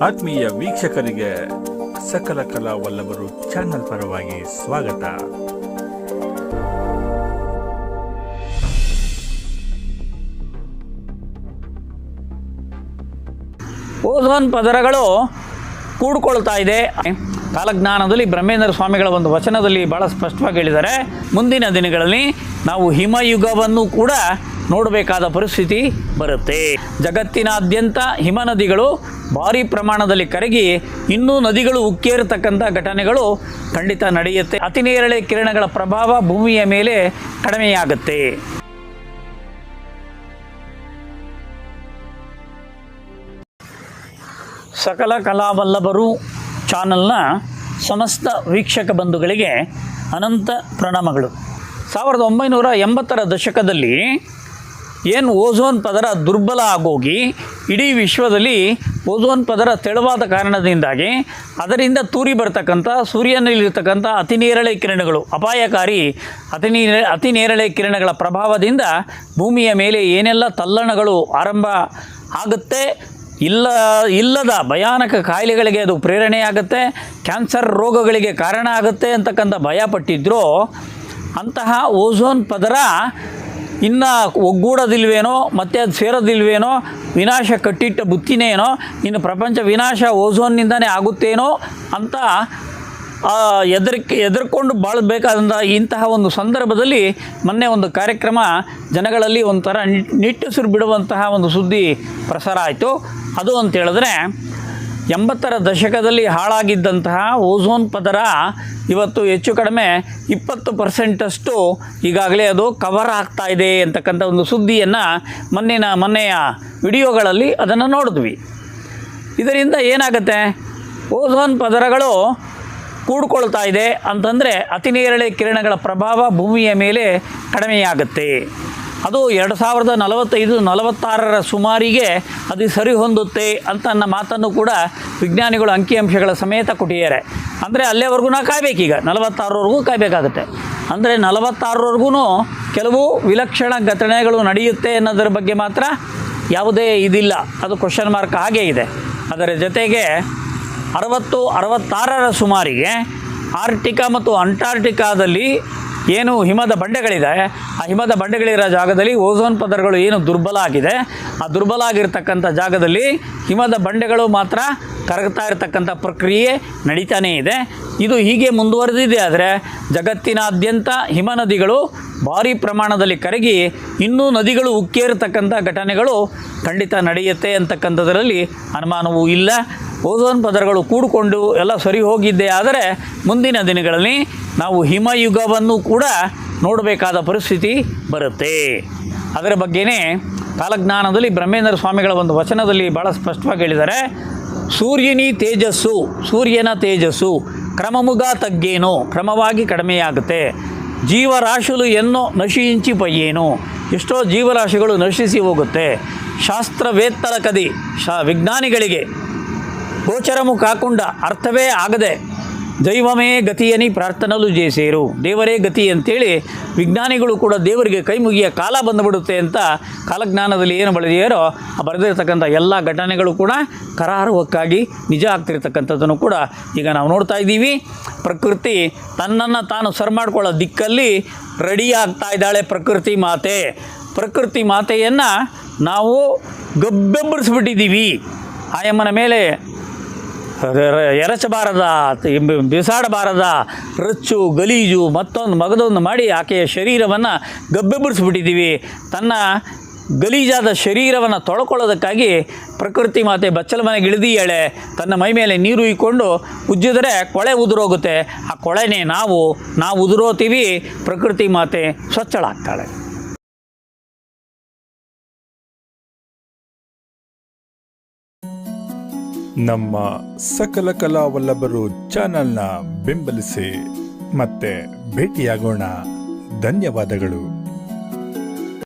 ಆತ್ಮೀಯ ವೀಕ್ಷಕರಿಗೆ ಸಕಲ ಕಲಾ ವಲ್ಲಭರು ಚಾನೆಲ್ ಪರವಾಗಿ ಸ್ವಾಗತ. ಓಝೋನ್ ಪದರಗಳು ಕೂಡ್ಕೊಳ್ತಾ ಇದೆ. ಕಾಲಜ್ಞಾನದಲ್ಲಿ ಬ್ರಹ್ಮೇಂದ್ರ ಸ್ವಾಮಿಗಳ ಒಂದು ವಚನದಲ್ಲಿ ಭಾಳ ಸ್ಪಷ್ಟವಾಗಿ ಹೇಳಿದ್ದಾರೆ. ಮುಂದಿನ ದಿನಗಳಲ್ಲಿ ನಾವು ಹಿಮಯುಗವನ್ನು ಕೂಡ ನೋಡಬೇಕಾದ ಪರಿಸ್ಥಿತಿ ಬರುತ್ತೆ. ಜಗತ್ತಿನಾದ್ಯಂತ ಹಿಮ ನದಿಗಳು ಭಾರಿ ಪ್ರಮಾಣದಲ್ಲಿ ಕರಗಿ ಇನ್ನೂ ನದಿಗಳು ಉಕ್ಕೇರತಕ್ಕಂಥ ಘಟನೆಗಳು ಖಂಡಿತ ನಡೆಯುತ್ತೆ. ಅತಿ ನೇರಳೆ ಕಿರಣಗಳ ಪ್ರಭಾವ ಭೂಮಿಯ ಮೇಲೆ ಕಡಿಮೆಯಾಗುತ್ತೆ. ಸಕಲ ಕಲಾವಲ್ಲಭರು ಚಾನಲ್ನ ಸಮಸ್ತ ವೀಕ್ಷಕ ಬಂಧುಗಳಿಗೆ ಅನಂತ ಪ್ರಣಾಮಗಳು. ಸಾವಿರದ ಒಂಬೈನೂರ ಎಂಬತ್ತರ ದಶಕದಲ್ಲಿ ಏನು ಓಝೋನ್ ಪದರ ದುರ್ಬಲ ಆಗೋಗಿ ಇಡೀ ವಿಶ್ವದಲ್ಲಿ ಓಝೋನ್ ಪದರ ತೆಳುವಾದ ಕಾರಣದಿಂದಾಗಿ ಅದರಿಂದ ತೂರಿ ಬರ್ತಕ್ಕಂಥ ಸೂರ್ಯನಲ್ಲಿರ್ತಕ್ಕಂಥ ಅತಿ ನೇರಳೆ ಕಿರಣಗಳು, ಅಪಾಯಕಾರಿ ಅತಿ ನೀರ, ಅತಿ ನೇರಳೆ ಕಿರಣಗಳ ಪ್ರಭಾವದಿಂದ ಭೂಮಿಯ ಮೇಲೆ ಏನೆಲ್ಲ ತಲ್ಲಣಗಳು ಆರಂಭ ಆಗುತ್ತೆ, ಇಲ್ಲ, ಇಲ್ಲದ ಭಯಾನಕ ಕಾಯಿಲೆಗಳಿಗೆ ಅದು ಪ್ರೇರಣೆಯಾಗುತ್ತೆ ಕ್ಯಾನ್ಸರ್ ರೋಗಗಳಿಗೆ ಕಾರಣ ಆಗುತ್ತೆ ಅಂತಕ್ಕಂಥ ಭಯ ಪಟ್ಟಿದ್ರು, ಅಂತಹ ಓಝೋನ್ ಪದರ ಇನ್ನು ಒಗ್ಗೂಡೋದಿಲ್ವೇನೋ ಮತ್ತೆ ಅದು ಸೇರೋದಿಲ್ವೇನೋ ವಿನಾಶ ಕಟ್ಟಿಟ್ಟ ಬುತ್ತಿನೇನೋ ಇನ್ನು ಪ್ರಪಂಚ ವಿನಾಶ ಓಝೋನ್ನಿಂದನೇ ಆಗುತ್ತೇನೋ ಅಂತ ಆ, ಎದುರ್ಕೊಂಡು ಬಾಳಬೇಕಾದಂಥ ಇಂತಹ ಒಂದು ಸಂದರ್ಭದಲ್ಲಿ ಮೊನ್ನೆ ಒಂದು ಕಾರ್ಯಕ್ರಮ ಜನಗಳಲ್ಲಿ ಒಂಥರ ನಿಟ್- ನಿಟ್ಟುಸಿರು ಬಿಡುವಂತಹ ಒಂದು ಸುದ್ದಿ ಪ್ರಸಾರ ಆಯಿತು. ಅದು ಅಂತ ಹೇಳಿದ್ರೆ ಎಂಬತ್ತರ ದಶಕದಲ್ಲಿ ಹಾಳಾಗಿದ್ದಂತಹ ಓಝೋನ್ ಪದರ ಇವತ್ತು ಹೆಚ್ಚು ಕಡಿಮೆ ಇಪ್ಪತ್ತು ಪರ್ಸೆಂಟಷ್ಟು ಈಗಾಗಲೇ ಅದು ಕವರ್ ಆಗ್ತಾ ಇದೆ ಅಂತಕ್ಕಂಥ ಒಂದು ಸುದ್ದಿಯನ್ನು ಮೊನ್ನಿನ ಮೊನ್ನೆಯ ವಿಡಿಯೋಗಳಲ್ಲಿ ಅದನ್ನು ನೋಡಿದ್ವಿ. ಇದರಿಂದ ಏನಾಗುತ್ತೆ? ಓಝೋನ್ ಪದರಗಳು ಕೂಡ್ಕೊಳ್ತಾ ಇದೆ ಅಂತಂದರೆ ಅತಿನೇರಳೆ ಕಿರಣಗಳ ಪ್ರಭಾವ ಭೂಮಿಯ ಮೇಲೆ ಕಡಿಮೆಯಾಗುತ್ತೆ. ಅದು ಎರಡು ಸಾವಿರದ ನಲವತ್ತೈದು, ನಲವತ್ತಾರರ ಸುಮಾರಿಗೆ ಅದು ಸರಿ ಹೊಂದುತ್ತೆ ಅಂತ ನನ್ನ ಮಾತನ್ನು ಕೂಡ ವಿಜ್ಞಾನಿಗಳು ಅಂಕಿಅಂಶಗಳ ಸಮೇತ ಕೊಟ್ಟಿದ್ದಾರೆ. ಅಂದರೆ ಅಲ್ಲೇವರೆಗೂ ನಾ ಕಾಯಬೇಕೀಗ. ನಲವತ್ತಾರವರೆಗೂ ಕಾಯಬೇಕಾಗುತ್ತೆ. ಅಂದರೆ ನಲವತ್ತಾರವರೆಗೂ ಕೆಲವು ವಿಲಕ್ಷಣ ಘಟನೆಗಳು ನಡೆಯುತ್ತೆ ಅನ್ನೋದರ ಬಗ್ಗೆ ಮಾತ್ರ ಯಾವುದೇ ಇದಿಲ್ಲ. ಅದು ಕ್ವಶನ್ ಮಾರ್ಕ್ ಹಾಗೇ ಇದೆ. ಅದರ ಜೊತೆಗೆ ಅರವತ್ತು, ಅರವತ್ತಾರರ ಸುಮಾರಿಗೆ ಆರ್ಟಿಕಾ ಮತ್ತು ಅಂಟಾರ್ಟಿಕಾದಲ್ಲಿ ಏನು ಹಿಮದ ಬಂಡೆಗಳಿದೆ. ಆ ಹಿಮದ ಬಂಡೆಗಳಿರೋ ಜಾಗದಲ್ಲಿ ಓಝೋನ್ ಪದರಗಳು ಏನು ದುರ್ಬಲ ಆಗಿದೆ. ಆ ದುರ್ಬಲ ಆಗಿರ್ತಕ್ಕಂಥ ಜಾಗದಲ್ಲಿ ಹಿಮದ ಬಂಡೆಗಳು ಮಾತ್ರ ಕರಗ್ತಾ ಇರತಕ್ಕಂಥ ಪ್ರಕ್ರಿಯೆ ನಡೀತಾನೇ ಇದೆ. ಇದು ಹೀಗೆ ಮುಂದುವರೆದಿದೆ ಆದರೆ ಜಗತ್ತಿನಾದ್ಯಂತ ಹಿಮ ನದಿಗಳು ಭಾರಿ ಪ್ರಮಾಣದಲ್ಲಿ ಕರಗಿ ಇನ್ನೂ ನದಿಗಳು ಉಕ್ಕೇರತಕ್ಕಂಥ ಘಟನೆಗಳು ಖಂಡಿತ ನಡೆಯುತ್ತೆ ಅಂತಕ್ಕಂಥದ್ರಲ್ಲಿ ಅನುಮಾನವೂ ಇಲ್ಲ. ಓಝೋನ್ ಪದರಗಳು ಕೂಡಿಕೊಂಡು ಎಲ್ಲ ಸರಿ ಹೋಗಿದ್ದೆ ಆದರೆ ಮುಂದಿನ ದಿನಗಳಲ್ಲಿ ನಾವು ಹಿಮಯುಗವನ್ನು ಕೂಡ ನೋಡಬೇಕಾದ ಪರಿಸ್ಥಿತಿ ಬರುತ್ತೆ. ಅದರ ಬಗ್ಗೆನೇ ಕಾಲಜ್ಞಾನದಲ್ಲಿ ಬ್ರಹ್ಮೇಂದ್ರ ಸ್ವಾಮಿಗಳ ಒಂದು ವಚನದಲ್ಲಿ ಭಾಳ ಸ್ಪಷ್ಟವಾಗಿ ಹೇಳಿದ್ದಾರೆ. ಸೂರ್ಯನಿ ತೇಜಸ್ಸು, ಸೂರ್ಯನ ತೇಜಸ್ಸು, ಕ್ರಮಮುಗ ತಗ್ಗೇನು, ಕ್ರಮವಾಗಿ ಕಡಿಮೆಯಾಗುತ್ತೆ. ಜೀವರಾಶುಲು ಎನ್ನೋ ನಶಿಂಚಿ ಪಯ್ಯೇನು, ಎಷ್ಟೋ ಜೀವರಾಶಿಗಳು ನಶಿಸಿ ಹೋಗುತ್ತೆ. ಶಾಸ್ತ್ರವೇತ್ತರ ಕದಿ, ಶಾ, ವಿಜ್ಞಾನಿಗಳಿಗೆ ಗೋಚರಮು ಕಾಕೊಂಡ ಅರ್ಥವೇ ಆಗದೆ ದೈವಮೇ ಗತಿಯನಿ ಪ್ರಾರ್ಥನಲು ಜೇಸೇರು. ದೇವರೇ ಗತಿ ಅಂತೇಳಿ ವಿಜ್ಞಾನಿಗಳು ಕೂಡ ದೇವರಿಗೆ ಕೈ ಮುಗಿಯ ಕಾಲ ಬಂದುಬಿಡುತ್ತೆ ಅಂತ ಕಾಲಜ್ಞಾನದಲ್ಲಿ ಏನು ಬಳದೆಯಾರೋ ಆ ಬರೆದಿರ್ತಕ್ಕಂಥ ಎಲ್ಲ ಘಟನೆಗಳು ಕೂಡ ಕರಾರುವಕ್ಕಾಗಿ ನಿಜ ಆಗ್ತಿರ್ತಕ್ಕಂಥದ್ದನ್ನು ಕೂಡ ಈಗ ನಾವು ನೋಡ್ತಾ ಇದ್ದೀವಿ. ಪ್ರಕೃತಿ ತನ್ನನ್ನು ತಾನು ಸರ್ ಮಾಡ್ಕೊಳ್ಳೋ ದಿಕ್ಕಲ್ಲಿ ರೆಡಿ ಆಗ್ತಾ ಇದ್ದಾಳೆ ಪ್ರಕೃತಿ ಮಾತೆ. ಪ್ರಕೃತಿ ಮಾತೆಯನ್ನು ನಾವು ಗಬ್ಬೆಬ್ಬರಿಸ್ಬಿಟ್ಟಿದ್ದೀವಿ ಆಯಮ್ಮನ ಮೇಲೆ ಎರಚಬಾರದ ಬಿಸಾಡಬಾರದ ರಚ್ಚು, ಗಲೀಜು, ಮತ್ತೊಂದು ಮಗದೊಂದು ಮಾಡಿ ಆಕೆಯ ಶರೀರವನ್ನು ಗಬ್ಬೆಬ್ಬರಿಸ್ಬಿಟ್ಟಿದ್ದೀವಿ ತನ್ನ ಗಲೀಜಾದ ಶರೀರವನ್ನು ತೊಳ್ಕೊಳ್ಳೋದಕ್ಕಾಗಿ ಪ್ರಕೃತಿ ಮಾತೆ ಬಚ್ಚಲ ಮನೆಗೆ ಇಳಿದಿಯಾಳೆ ತನ್ನ ಮೈ ಮೇಲೆ ನೀರು ಇಕ್ಕೊಂಡು ಉಜ್ಜಿದ್ರೆ ಕೊಳೆ ಉದುರೋಗುತ್ತೆ. ಆ ಕೊಳೆನೇ ನಾವು ನಾವು ಉದುರೋತೀವಿ, ಪ್ರಕೃತಿ ಮಾತೆ ಸ್ವಚ್ಛಳಾಗ್ತಾಳೆ. ನಮ್ಮ ಸಕಲ ಕಲಾ ವಲ್ಲಭರು ಚಾನೆಲ್ನ ಬೆಂಬಲಿಸಿ ಮತ್ತೆ ಭೇಟಿಯಾಗೋಣ. ಧನ್ಯವಾದಗಳು.